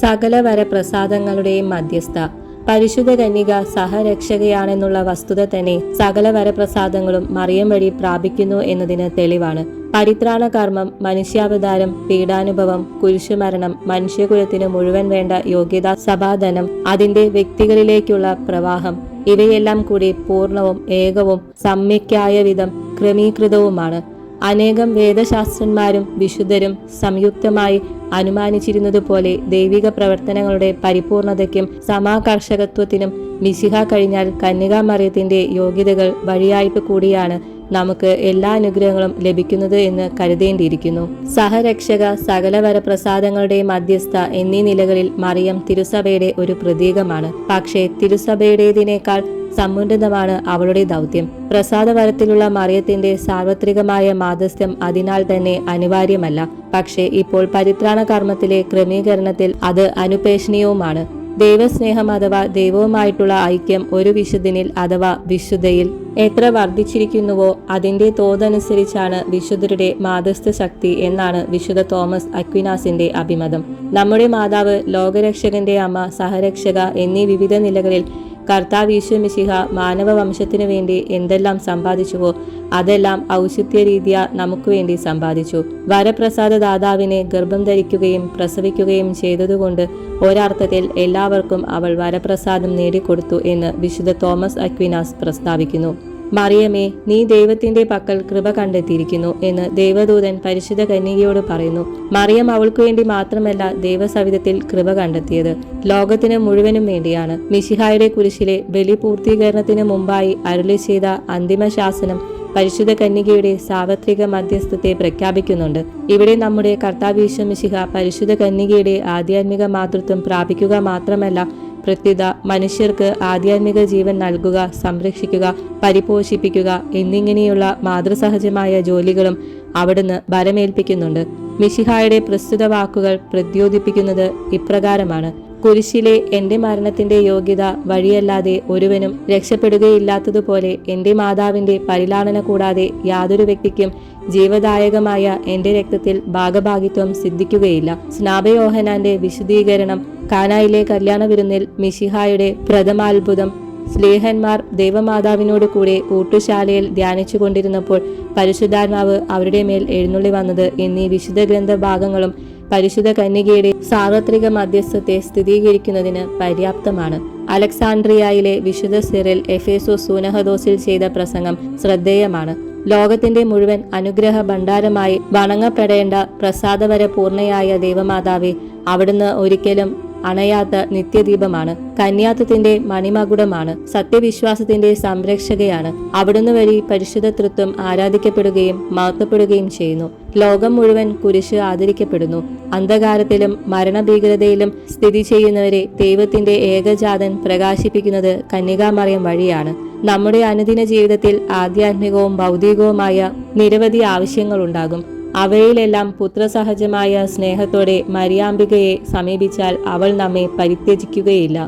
സകല വരപ്രസാദങ്ങളുടെയും മധ്യസ്ഥ. പരിശുദ്ധ കന്യക സഹരക്ഷകയാണെന്നുള്ള വസ്തുത തന്നെ സകല വരപ്രസാദങ്ങളും മറിയം വഴി പ്രാപിക്കുന്നു എന്നതിന് തെളിവാണ്. പരിത്രാണ കർമ്മം മനുഷ്യാവതാരം പീഡാനുഭവം കുരിശുമരണം മനുഷ്യകുലത്തിന് മുഴുവൻ വേണ്ട യോഗ്യതാ സഭാധനം അതിന്റെ വ്യക്തികളിലേക്കുള്ള പ്രവാഹം ഇവയെല്ലാം കൂടി പൂർണവും ഏകവും സമ്യക്കായ വിധം ക്രമീകൃതവുമാണ്. അനേകം വേദശാസ്ത്രന്മാരും വിശുദ്ധരും സംയുക്തമായി അനുമാനിച്ചിരുന്നത് പോലെ ദൈവിക പ്രവർത്തനങ്ങളുടെ പരിപൂർണതയ്ക്കും സമാകർഷകത്വത്തിനും മിശിഹ കഴിഞ്ഞാൽ കന്യകാമറിയത്തിന്റെ യോഗ്യതകൾ വഴിയായിട്ട് കൂടിയാണ് നമുക്ക് എല്ലാ അനുഗ്രഹങ്ങളും ലഭിക്കുന്നത് എന്ന് കരുതേണ്ടിയിരിക്കുന്നു. സഹരക്ഷക സകല വരപ്രസാദങ്ങളുടെ മധ്യസ്ഥ എന്നീ നിലകളിൽ മറിയം തിരുസഭയുടെ ഒരു പ്രതീകമാണ്. പക്ഷേ തിരുസഭയുടേതിനേക്കാൾ സമുന്നതമാണ് അവളുടെ ദൗത്യം. പ്രസാദവരത്തിലുള്ള മറിയത്തിന്റെ സാർവത്രികമായ മാതസ്ഥ്യം അതിനാൽ തന്നെ അനിവാര്യമല്ല. പക്ഷേ ഇപ്പോൾ പരിത്രാണ കർമ്മത്തിലെ ക്രമീകരണത്തിൽ അത് അനുപേക്ഷണീയവുമാണ്. ദൈവസ്നേഹം അഥവാ ദൈവവുമായിട്ടുള്ള ഐക്യം ഒരു വിശുദ്ധനിൽ അഥവാ വിശുദ്ധയിൽ എത്ര വർദ്ധിച്ചിരിക്കുന്നുവോ അതിന്റെ തോതനുസരിച്ചാണ് വിശുദ്ധരുടെ മാതസ്ഥ ശക്തി എന്നാണ് വിശുദ്ധ തോമസ് അക്വിനാസിന്റെ അഭിമതം. നമ്മുടെ മാതാവ് ലോകരക്ഷകന്റെ അമ്മ സഹരക്ഷക എന്നീ വിവിധ നിലകളിൽ കർത്താവ് ഈശോ മിശിഹ മാനവ വംശത്തിനു വേണ്ടി എന്തെല്ലാം സമ്പാദിച്ചുവോ അതെല്ലാം ഔഷിത്യ രീതിയ നമുക്ക് വേണ്ടി സമ്പാദിച്ചു. വരപ്രസാദ ദാതാവിനെ ഗർഭം ധരിക്കുകയും പ്രസവിക്കുകയും ചെയ്തതുകൊണ്ട് ഒരർത്ഥത്തിൽ എല്ലാവർക്കും അവൾ വരപ്രസാദം നേടിക്കൊടുത്തു എന്ന് വിശുദ്ധ തോമസ് അക്വിനാസ് പ്രസ്താവിക്കുന്നു. മറിയമേ നീ ദൈവത്തിന്റെ പക്കൽ കൃപ കണ്ടെത്തിയിരിക്കുന്നു എന്ന് ദേവദൂതൻ പരിശുദ്ധ കന്യകയോട് പറയുന്നു. മറിയം അവൾക്കു വേണ്ടി മാത്രമല്ല ദൈവസവിധത്തിൽ കൃപ കണ്ടെത്തിയത്. ലോകത്തിന് മുഴുവനും വേണ്ടിയാണ്. മിശിഹായുടെ കുരിശിലെ ബലി പൂർത്തീകരണത്തിന് മുമ്പായി അരുളി ചെയ്ത അന്തിമ ശാസനം പരിശുദ്ധ കന്യകയുടെ സാർവത്രിക മധ്യസ്ഥത്തെ പ്രഖ്യാപിക്കുന്നുണ്ട്. ഇവിടെ നമ്മുടെ കർത്താവീശ്വമിശിഹ പരിശുദ്ധ കന്യകയുടെ ആധ്യാത്മിക മാതൃത്വം പ്രാപിക്കുക മാത്രമല്ല പ്രത്യുത മനുഷ്യർക്ക് ആധ്യാത്മിക ജീവൻ നൽകുക സംരക്ഷിക്കുക പരിപോഷിപ്പിക്കുക എന്നിങ്ങനെയുള്ള മാതൃസഹജമായ ജോലികളും അവിടുന്ന് ബലമേൽപ്പിക്കുന്നുണ്ട്. മിഷിഹായുടെ പ്രസ്തുത വാക്കുകൾ പ്രദ്യോതിപ്പിക്കുന്നത് ഇപ്രകാരമാണ്. കുരിശിലെ എന്റെ മരണത്തിന്റെ യോഗ്യത വഴിയല്ലാതെ ഒരുവനും രക്ഷപ്പെടുകയില്ലാത്തതുപോലെ എന്റെ മാതാവിന്റെ പരിലാളന കൂടാതെ യാതൊരു വ്യക്തിക്കും ജീവദായകമായ എന്റെ രക്തത്തിൽ ഭാഗഭാഗിത്വം സിദ്ധിക്കുകയില്ല. സ്നാപയോഹനാന്റെ വിശുദ്ധീകരണം കാനായിലെ കല്യാണ വിരുന്നിൽ മിശിഹായുടെ പ്രഥമാത്ഭുതം സ്ലേഹന്മാർ ദേവമാതാവിനോട് കൂടെ കൂട്ടുശാലയിൽ ധ്യാനിച്ചു കൊണ്ടിരുന്നപ്പോൾ പരിശുദ്ധാത്മാവ് അവരുടെ മേൽ എഴുന്നള്ളി വന്നത് എന്നീ വിശുദ്ധ ഗ്രന്ഥ ഭാഗങ്ങളും പരിശുദ്ധ കന്യകയുടെ സാർവത്രിക മധ്യസ്ഥത്തെ സ്ഥിരീകരിക്കുന്നതിന് പര്യാപ്തമാണ്. അലക്സാണ്ട്രിയയിലെ വിശുദ്ധ സിറിൽ എഫേസോ സൂനഹദോസിൽ ചെയ്ത പ്രസംഗം ശ്രദ്ധേയമാണ്. ലോകത്തിന്റെ മുഴുവൻ അനുഗ്രഹ ഭണ്ഡാരമായി വണങ്ങപ്പെടേണ്ട പ്രസാദവര പൂർണയായ ദേവമാതാവെ അവിടുന്ന് ഒരിക്കലും അണയാത്ത നിത്യദീപമാണ്. കന്യാത്വത്തിന്റെ മണിമകുടമാണ്. സത്യവിശ്വാസത്തിന്റെ സംരക്ഷകയാണ്. അവിടുന്ന് വഴി പരിശുദ്ധ തൃത്വം ആരാധിക്കപ്പെടുകയും മഹത്വപ്പെടുകയും ചെയ്യുന്നു. ലോകം മുഴുവൻ കുരിശ് ആദരിക്കപ്പെടുന്നു. അന്ധകാരത്തിലും മരണഭീകരതയിലും സ്ഥിതി ചെയ്യുന്നവരെ ദൈവത്തിന്റെ ഏകജാതൻ പ്രകാശിപ്പിക്കുന്നത് കന്യകാമറിയം വഴിയാണ്. നമ്മുടെ അനുദിന ജീവിതത്തിൽ ആധ്യാത്മികവും ഭൗതികവുമായ നിരവധി ആവശ്യങ്ങളുണ്ടാകും. അവയിലെല്ലാം പുത്രസഹജമായ സ്നേഹത്തോടെ മരിയാമ്പികയെ സമീപിച്ചാൽ അവൾ നമ്മെ പരിത്യജിക്കുകയില്ല.